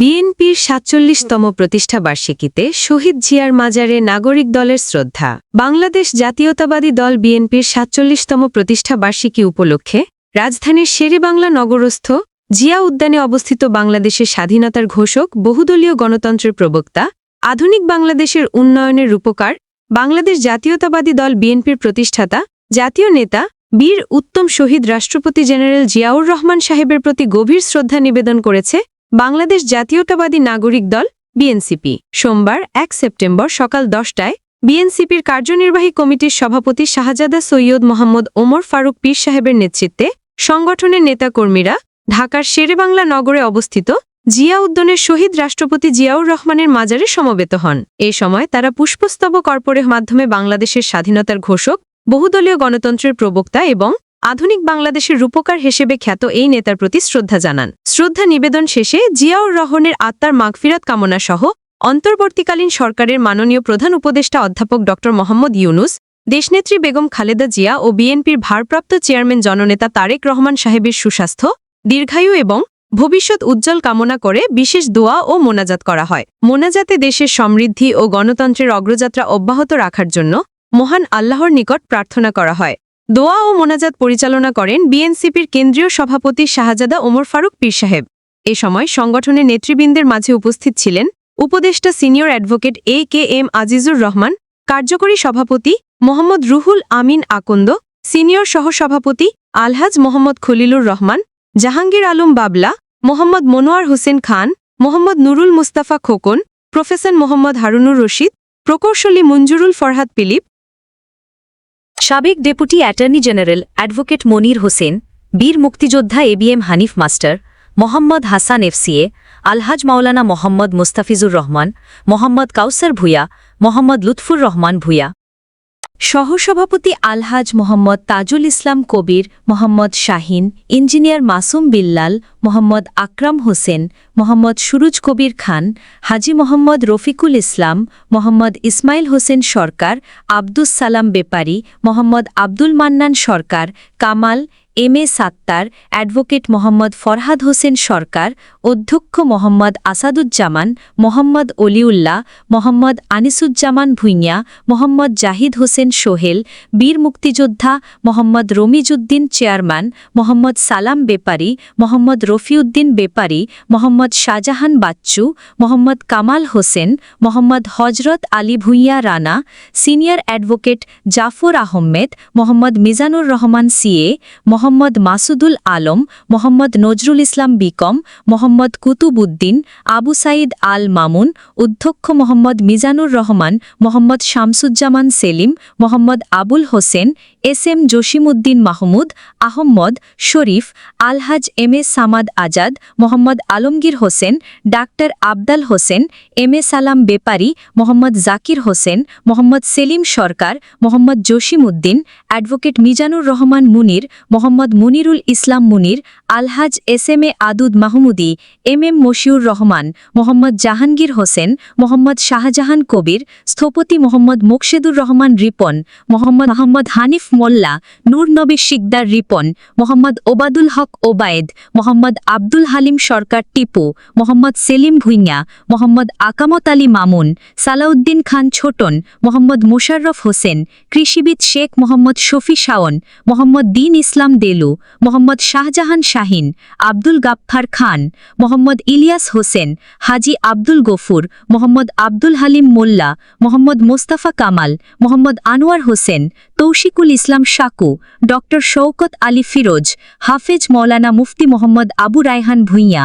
বিএনপির সাতচল্লিশতম প্রতিষ্ঠা বার্ষিকীতে শহীদ জিয়ার মাজারে নাগরিক দলের শ্রদ্ধা। বাংলাদেশ জাতীয়তাবাদী দল বিএনপির সাতচল্লিশতম প্রতিষ্ঠা বার্ষিকী উপলক্ষে রাজধানীর শেরেবাংলা নগরস্থ জিয়া উদ্যানে অবস্থিত বাংলাদেশের স্বাধীনতার ঘোষক, বহুদলীয় গণতন্ত্রের প্রবক্তা, আধুনিক বাংলাদেশের উন্নয়নের রূপকার, বাংলাদেশ জাতীয়তাবাদী দল বিএনপির প্রতিষ্ঠাতা, জাতীয় নেতা, বীর উত্তম শহীদ রাষ্ট্রপতি জেনারেল জিয়াউর রহমান সাহেবের প্রতি গভীর শ্রদ্ধা নিবেদন করেছে বাংলাদেশ জাতীয়তাবাদী নাগরিক দল, বিএনসিপি। সোমবার, এক সেপ্টেম্বর সকাল দশটায় বিএনসিপির কার্যনির্বাহী কমিটির সভাপতি শাহজাদা সৈয়দ মোহাম্মদ ওমর ফারুক পীর সাহেবের নেতৃত্বে সংগঠনের নেতাকর্মীরা ঢাকার শেরেবাংলা নগরে অবস্থিত জিয়া উদ্যানের শহীদ রাষ্ট্রপতি জিয়াউর রহমানের মাজারে সমবেত হন। এ সময় তারা পুষ্পস্তবক অর্পণের মাধ্যমে বাংলাদেশের স্বাধীনতার ঘোষক, বহুদলীয় গণতন্ত্রের প্রবক্তা এবং আধুনিক বাংলাদেশের রূপকার হিসেবে খ্যাত এই নেতার প্রতি শ্রদ্ধা জানান। শ্রদ্ধা নিবেদন শেষে জিয়াউর রহমানের আত্মার মাগফিরাত কামনা সহ অন্তর্বর্তীকালীন সরকারের মাননীয় প্রধান উপদেষ্টা অধ্যাপক ড. মোহাম্মদ ইউনুস, দেশনেত্রী বেগম খালেদা জিয়া ও বিএনপির ভারপ্রাপ্ত চেয়ারম্যান জননেতা তারেক রহমান সাহেবের সুস্বাস্থ্য, দীর্ঘায়ু এবং ভবিষ্যৎ উজ্জ্বল কামনা করে বিশেষ দোয়া ও মোনাজাত করা হয়। মোনাজাতে দেশের সমৃদ্ধি ও গণতন্ত্রের অগ্রযাত্রা অব্যাহত রাখার জন্য মহান আল্লাহর নিকট প্রার্থনা করা হয়। দোয়া ও মোনাজাত পরিচালনা করেন বিএনসিপির কেন্দ্রীয় সভাপতি শাহজাদা ওমর ফারুক পীর সাহেব। এ সময় সংগঠনের নেতৃবৃন্দের মাঝে উপস্থিত ছিলেন উপদেষ্টা senior advocate A K M Azizur Rahman, কার্যকরী সভাপতি মোহাম্মদ রুহুল আমিন আকন্দ, সিনিয়র সহসভাপতি আলহাজ মোহাম্মদ খলিলুর রহমান, জাহাঙ্গীর আলম বাবলা, মোহাম্মদ মনোয়ার হোসেন খান, মোহাম্মদ নুরুল মুস্তাফা খোকন, প্রফেসর মোহাম্মদ হারুনুর রশিদ, প্রকৌশলী মঞ্জুরুল ফরহাদ পিলিপ সাবেক deputy attorney general advocate Monir Hossain, বীর মুক্তিযোদ্ধা ABM Hanif master, Mohammad Hasan FCA, Alhaj Maulana Mohammad Mustafizur Rahman, Mohammad Kawsar Bhuiya Mohammad Lutfur Rahman Bhuiya সহসভাপতি Alhaj Mohammad Tajul Islam Kabir, Mohammad Shahin, engineer Masum Billal, Mohammad Akram Hossain, Mohammad Suruj Kabir Khan, Haji Mohammad Rafiqul Islam, Mohammad Ismail Hossain Sarkar, Abdus Salam Bepari, Mohammad Abdul Mannan Sarkar, Kamal M A Sattar, advocate Mohammad Farhad Hossain Sarkar, অধ্যক্ষ মোহাম্মদ আসাদুজ্জামান, মোহাম্মদ অলিউল্লাহ, মোহাম্মদ আনিসুজ্জামান ভুঁইয়া, মোহাম্মদ জাহিদ হোসেন সোহেল, বীর মুক্তিযোদ্ধা Mohammad Ramizuddin chairman, Mohammad সালাম বেপারি, মোহাম্মদ রফিউদ্দিন বেপারি, Mohammad Shahjahan Bachchu, Mohammad Kamal Hossain, Mohammad Hazrat Ali Bhuiyan Rana, senior advocate Jafar Ahmed, Mohammad Mizanur Rahman CA Mohammad Masudul Alam, Mohammad Nazrul Islam BCom, Mohammad Kutubuddin Abu Sayeed Al Mamun, অধ্যক্ষ Mohammad Mizanur Rahman, Mohammad Shamsuzzaman Selim, Mohammad Abul Hossain S M Jasimuddin Mahmud, Ahmed, Sharif, Alhaj M A Samad Azad, Mohammad Alamgir Hossain, doctor Abdal Hossain, M A Salam Bepari, Mohammad Zakir Hossain, Mohammad Selim Sarkar, Mohammad Jasimuddin advocate Mizanur Rahman Munir, Mohammad Munirul Islam Munir, Alhaj S M A Adud Mahmudi, M M Moshiur Rahman, Mohammad Jahangir Hossain, Mohammad Shahjahan Kabir, স্থপতি মোহাম্মদ মোকশেদুর রহমান রিপন, মোহাম্মদ মোহাম্মদ হানিফ মোল্লা, নূর নবী শিকদার রিপন, মোহাম্মদ ওবাদুল হক ওবায়েদ, মোহাম্মদ আব্দুল হালিম সরকার টিপু, মোহাম্মদ সেলিম ভুইয়া মোহাম্মদ আকামত আলী মামুন, সালাউদ্দিন খান ছোটন, মোহাম্মদ মোশাররফ হোসেন, কৃষিবিদ Sheikh Mohammad Shafi Shaon, Mohammad Din Islam Delu, Mohammad Shahjahan Shahin, Abdul Gaffar Khan, Mohammad Ilias Hossain, Haji Abdul Gafur, Mohammad Abdul Halim Mollah, Mohammad Mostafa Kamal, Mohammad Anwar Hossain, Taushikul Islam Shaku, doctor Shaukat Ali Firoz, Hafez Maulana Mufti Mohammad Abu Raihan Bhuiyan,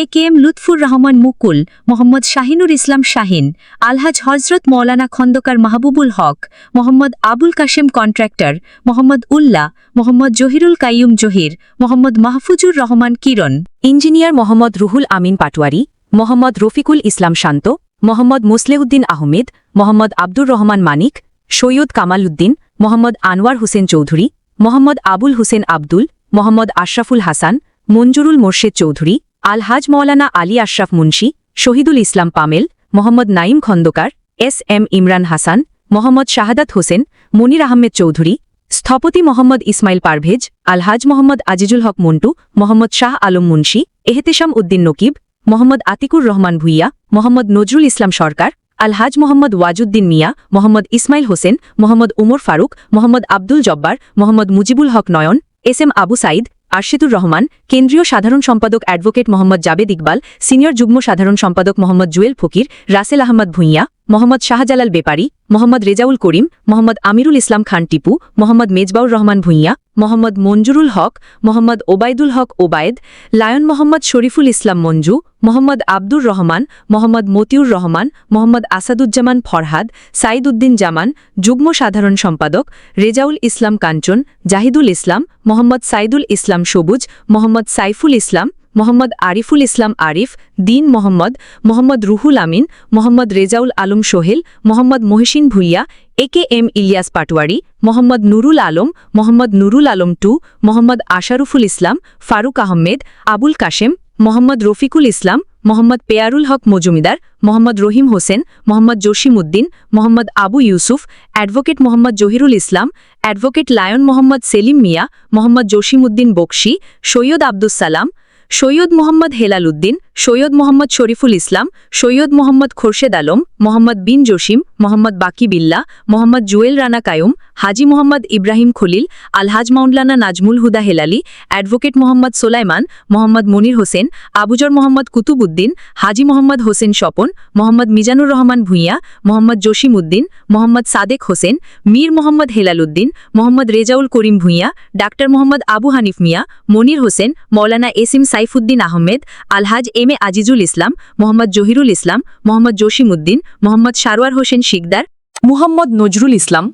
A K M Lutfur Rahman Mukul, Mohammad Shahinur Islam Shahin, Alhaj Hazrat Maulana Khandakar Mahbubul Haque, Mohammad Abul Kashem contractor, Mohammad Ullah, Mohammad Zahirul Kaiyum Zahir, Mohammad Mahfuzur Rahman Kiron, engineer Mohammad Ruhul Amin Patwari, Mohammad Rafiqul Islam Shanto, Mohammad Musleuddin Ahmed, Mohammad Abdur Rahman Manik, Syed Kamal Uddin Mohammad Anwar Hossain Chowdhury, Mohammad Abul Hossain Abdul, Mohammad Ashraful Hasan, Manjurul Morshed Chowdhury, Alhaj Maulana Ali Ashraf Munshi, Shahidul Islam Pamel, Mohammad Naim Khandakar, S M Imran Hasan, Mohammad Shahadat Hossain, Monir Ahmed Chowdhury, স্থপতি Mohammad Ismail Parvez, Alhaj Mohammad Azizul Haque Montu, Mohammad Shah Alam Munshi, Ehtesham Uddin Nakib, Mohammad Atikur Rahman Bhuiyan, Mohammad Nazrul Islam Sarkar Alhaj Mohammad Wajuddin Mia, Mohammad Ismail Hossain, Mohammad Umar Faruk, Mohammad Abdul Jabbar, Mohammad Mujibul Haque Nayan, S M Abu Sayeed, Arshidur Rahman, কেন্দ্রীয় সাধারণ সম্পাদক advocate Mohammad Jabed Iqbal, senior যুগ্ম সাধারণ সম্পাদক Mohammad Jewel Fakir, Rasel Ahmad Bhuiyan, Mohammad Shahjalal Bepari, Mohammad Rezaul Karim, Mohammad Amirul Islam Khan Tipu, Mohammad Mezbaur Rahman Bhuiyan Mohammad Manjurul Haque, Mohammad Obaidul Haque Obaid, lion Mohammad Shariful Islam Manju, Mohammad Abdur Rahman, Mohammad Motiur Rahman, Mohammad Asaduzzaman Farhad Saeed Uddin Zaman, যুগ্ম সাধারণ সম্পাদক, রেজাউল ইসলাম কাঞ্চন, জাহিদুল ইসলাম, মোহাম্মদ সাইদুল ইসলাম সবুজ, Mohammad Saiful Islam Mohammad Ariful Islam Arif, Din Mohammad Mohammad Ruhul Amin, Mohammad Rezaul Alam Sohel, Mohammad Mohsin Bhuiyan, A K M Ilias Patwari, Mohammad Nurul Alam, Mohammad Nurul Alam two, Mohammad Asharuful Islam, Faruk Ahmed, Abul Kashem, Mohammad Rafiqul Islam, Mohammad Peyarul Haque Majumder, Mohammad Rahim Hossain, Mohammad Jasimuddin, Mohammad Abu Yusuf, advocate Mohammad Zahirul Islam, advocate lion Mohammad Selim Mia, Mohammad Jasimuddin Bakshi Syed Abdus Salam Syed Mohammad Helal Uddin Syed Mohammad Shariful Islam, Syed Mohammad Khorshed Alam, Mohammad bin Jasim, Mohammad Baki Billah Mohammad Jewel Rana Kayum, Haji Mohammad Ibrahim Khalil, Alhaj Maulana Nazmul Huda Helali, advocate Mohammad Solaiman, Mohammad Monir Hossain, Abuzar Mohammad Kutubuddin Haji Mohammad Hossain Swapan, Mohammad Mizanur Rahman Bhuiyan, Mohammad Jasim Uddin Mohammad Sadek Hossain, Mir Mohammad Helal Uddin Mohammad Rezaul Karim Bhuiyan, doctor Mohammad Abu Hanif Mia, Monir Hossain, Maulana Asim Saifuddin Ahmed, Alhaj M A Azizul Islam, Mohammad Zahirul Islam, Mohammad Jasim Uddin Mohammad Sarwar Hossain Sikder, Muhammad Nazrul Islam,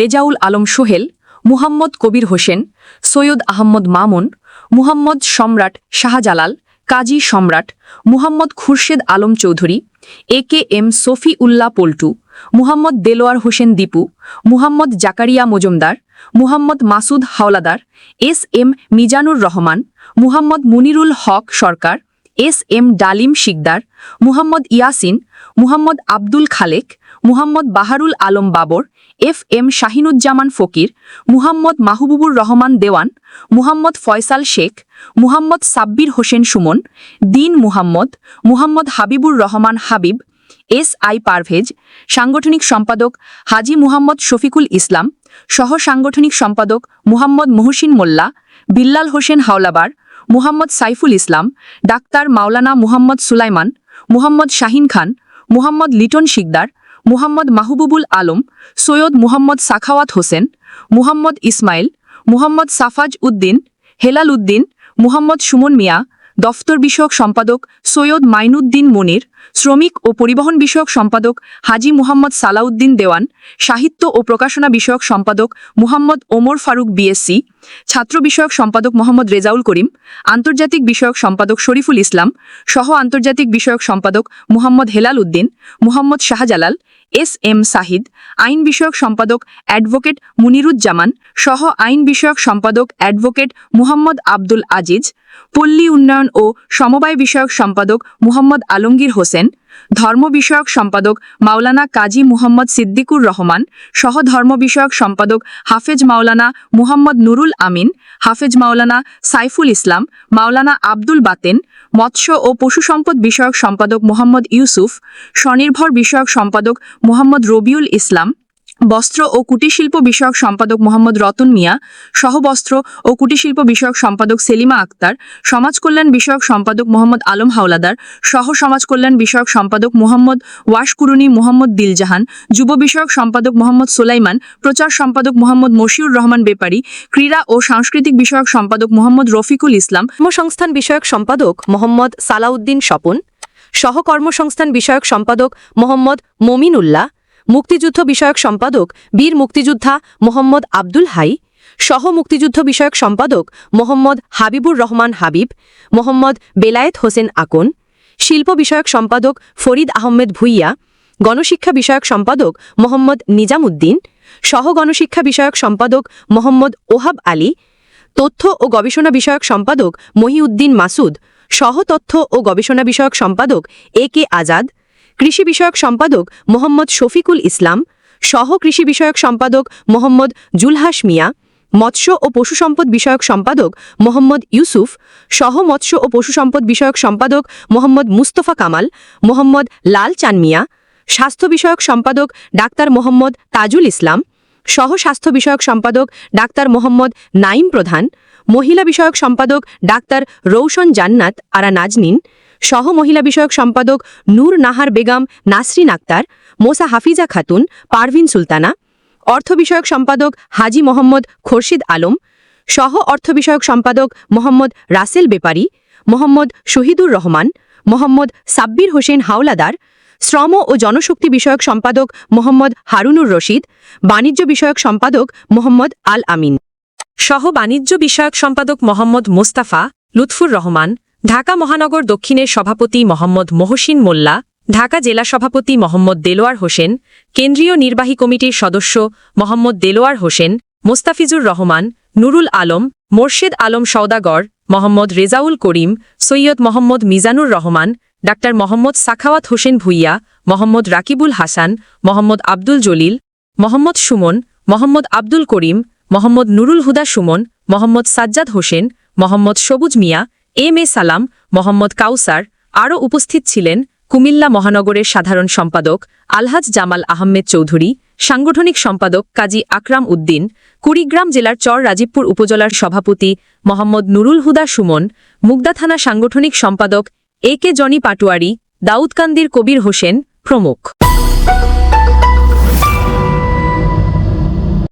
Rezaul Alam Sohel, Muhammad Kabir Hossain, Syed Ahmed Mamun, Muhammad Samrat Shahjalal, Kazi Samrat Muhammad Khurshed Alam Chowdhury, A K M Safi Ullah Poltu, Muhammad Delwar Hossain Dipu, Muhammad Zakaria Majumder, Muhammad Masud Hawlader, S M Mizanur Rahman Muhammad Munirul Haque Sarkar, S M Dalim Sikder, Muhammad Yasin, Muhammad Abdul Khalek, Muhammad Baharul Alam Babar, F M Shahinuzzaman Fakir, Muhammad Mahbubur Rahman Dewan, Muhammad Faisal Sheikh, Muhammad Sabbir Hossain Suman, দিন Muhammad Muhammad Habibur Rahman Habib, S I Parvez, সাংগঠনিক সম্পাদক হাজি মুহাম্মদ শফিকুল ইসলাম সহ সাংগঠনিক সম্পাদক মুহাম্মদ মহসিন মোল্লা, Billal Hossain হাওলাবার Muhammad Saiful Islam, doctor মাওলানা মুহাম্মদ সুলাইমান, মুহাম্মদ শাহিন খান, মুহাম্মদ লিটন শিকদার, মুহাম্মদ মাহবুবুল আলম, সৈয়দ মুহাম্মদ সাখাওয়াত হোসেন, মুহাম্মদ ইসমাইল, মুহাম্মদ সাফাজ উদ্দিন, হেলাল উদ্দিন, মুহাম্মদ সুমন মিয়া দফতর বিষয়ক সম্পাদক সৈয়দ মাইনুদ্দিন মনির, শ্রমিক ও পরিবহন বিষয়ক সম্পাদক হাজি মুহাম্মদ সালাউদ্দিন দেওয়ান, সাহিত্য ও প্রকাশনা বিষয়ক সম্পাদক মুহাম্মদ ওমর ফারুক বিএসসি, ছাত্র বিষয়ক সম্পাদক মোহাম্মদ রেজাউল করিম, আন্তর্জাতিক বিষয়ক সম্পাদক শরীফুল ইসলাম, সহ আন্তর্জাতিক বিষয়ক সম্পাদক মুহাম্মদ হেলাল উদ্দিন, মুহাম্মদ শাহজালাল এস এম সাহিদ, আইন বিষয়ক সম্পাদক অ্যাডভোকেট মুনিরুজ্জামান সহ আইন বিষয়ক সম্পাদক অ্যাডভোকেট মুহাম্মদ আব্দুল আজিজ, পল্লী উন্নয়ন ও সমবায় বিষয়ক সম্পাদক মুহাম্মদ আলমগীর হোসেন ধর্ম বিষয়ক সম্পাদক মাওলানা কাজী মুহম্মদ সিদ্দিকুর রহমান, সহ ধর্ম বিষয়ক সম্পাদক হাফেজ মাওলানা মুহম্মদ নুরুল আমিন, হাফেজ মাওলানা সাইফুল ইসলাম, মাওলানা আব্দুল বাতেন, মৎস্য ও পশু সম্পদ বিষয়ক সম্পাদক মোহাম্মদ ইউসুফ, স্বনির্ভর বিষয়ক সম্পাদক মোহাম্মদ রবিউল ইসলাম বস্ত্র ও কুটিরশিল্প বিষয়ক সম্পাদক মোহাম্মদ রতন মিয়া, সহবস্ত্র ও কুটিরশিল্প বিষয়ক সম্পাদক সেলিমা আক্তার, সমাজ কল্যাণ বিষয়ক সম্পাদক মোহাম্মদ আলম হাওলাদার, সহ সমাজ কল্যাণ বিষয়ক সম্পাদক মোহাম্মদ ওয়াশকুরুনি মোহাম্মদ দিলজাহান, যুব বিষয়ক সম্পাদক মোহাম্মদ সোলাইমান, প্রচার সম্পাদক মোহাম্মদ মশিউর রহমান বেপারি, ক্রীড়া ও সাংস্কৃতিক বিষয়ক সম্পাদক মোহাম্মদ রফিকুল ইসলাম, কর্মসংস্থান বিষয়ক সম্পাদক মোহাম্মদ সালাউদ্দিন স্বপন সহকর্মসংস্থান বিষয়ক সম্পাদক মোহাম্মদ মমিন উল্লাহ মুক্তিযুদ্ধ বিষয়ক সম্পাদক বীর মুক্তিযোদ্ধা মোহাম্মদ আব্দুল হাই, সহ মুক্তিযুদ্ধ বিষয়ক সম্পাদক মোহাম্মদ হাবিবুর রহমান হাবিব, মোহাম্মদ বেলায়েত হোসেন আকন, শিল্প বিষয়ক সম্পাদক ফরিদ আহমেদ ভুইয়া, গণশিক্ষা বিষয়ক সম্পাদক মোহাম্মদ নিজামুদ্দিন, সহ গণশিক্ষা বিষয়ক সম্পাদক মোহাম্মদ ওহাব আলী, তথ্য ও গবেষণা বিষয়ক সম্পাদক মহিউদ্দিন মাসুদ, সহ তথ্য ও গবেষণা বিষয়ক সম্পাদক এ কে আজাদ কৃষি বিষয়ক সম্পাদক মোহাম্মদ শফিকুল ইসলাম, সহ কৃষি বিষয়ক সম্পাদক মোহাম্মদ জুলহাস মিয়া, মৎস্য ও পশু সম্পদ বিষয়ক সম্পাদক মোহাম্মদ ইউসুফ, সহ মৎস্য ও পশু সম্পদ বিষয়ক সম্পাদক মোহাম্মদ মুস্তফা কামাল, মোহাম্মদ লাল চানমিয়া স্বাস্থ্য বিষয়ক সম্পাদক ডাক্তার মোহাম্মদ তাজুল ইসলাম, সহ স্বাস্থ্য বিষয়ক সম্পাদক ডাক্তার মোহাম্মদ নাইম প্রধান, মহিলা বিষয়ক সম্পাদক ডাক্তার রৌশন জান্নাত আরা নাজনিন সহ মহিলা বিষয়ক সম্পাদক নূর নাহার বেগম, নাসরিন আক্তার, মোসা হাফিজা খাতুন, পারভিন সুলতানা, অর্থ বিষয়ক সম্পাদক হাজি মোহাম্মদ খোরশিদ আলম সহ অর্থ বিষয়ক সম্পাদক মোহাম্মদ রাসেল বেপারি, মোহাম্মদ শহীদুর রহমান, মোহাম্মদ সাব্বির হোসেন হাওলাদার, শ্রম ও জনশক্তি বিষয়ক সম্পাদক মোহাম্মদ হারুনুর রশিদ, বাণিজ্য বিষয়ক সম্পাদক মোহাম্মদ আল আমিন। সহ বাণিজ্য বিষয়ক সম্পাদক মোহাম্মদ মোস্তাফা, লুৎফুর রহমান ঢাকা মহানগর দক্ষিণের সভাপতি মোহাম্মদ মহসিন মোল্লা, ঢাকা জেলা সভাপতি মোহাম্মদ দেলোয়ার হোসেন, কেন্দ্রীয় নির্বাহী কমিটির সদস্য Mohammad Delwar Hossain, Mostafizur Rahman, Nurul Alam, Morshed Alam Saudagar Mohammad Rezaul Karim, Syed Mohammad Mizanur Rahman, doctor Mohammad Sakhawat Hossain Bhuiyan, Mohammad Rakibul Hasan, Mohammad Abdul Jalil, Mohammad Suman, Mohammad Abdul Karim, Mohammad Nurul Huda Suman, Mohammad Sajjad Hossain, Mohammad Sabuj Mia M A সালাম, মোহাম্মদ কাউসার, আরও উপস্থিত ছিলেন কুমিল্লা মহানগরের সাধারণ সম্পাদক আলহাজ জামাল আহমেদ চৌধুরী, সাংগঠনিক সম্পাদক কাজী আকরাম উদ্দিন, কুড়িগ্রাম জেলার চর রাজীবপুর উপজেলার সভাপতি মোহাম্মদ নুরুল হুদা সুমন, মুগদা থানা সাংগঠনিক সম্পাদক এ কে জনি পাটুয়ারি, দাউদকান্দির কবির হোসেন প্রমুখ।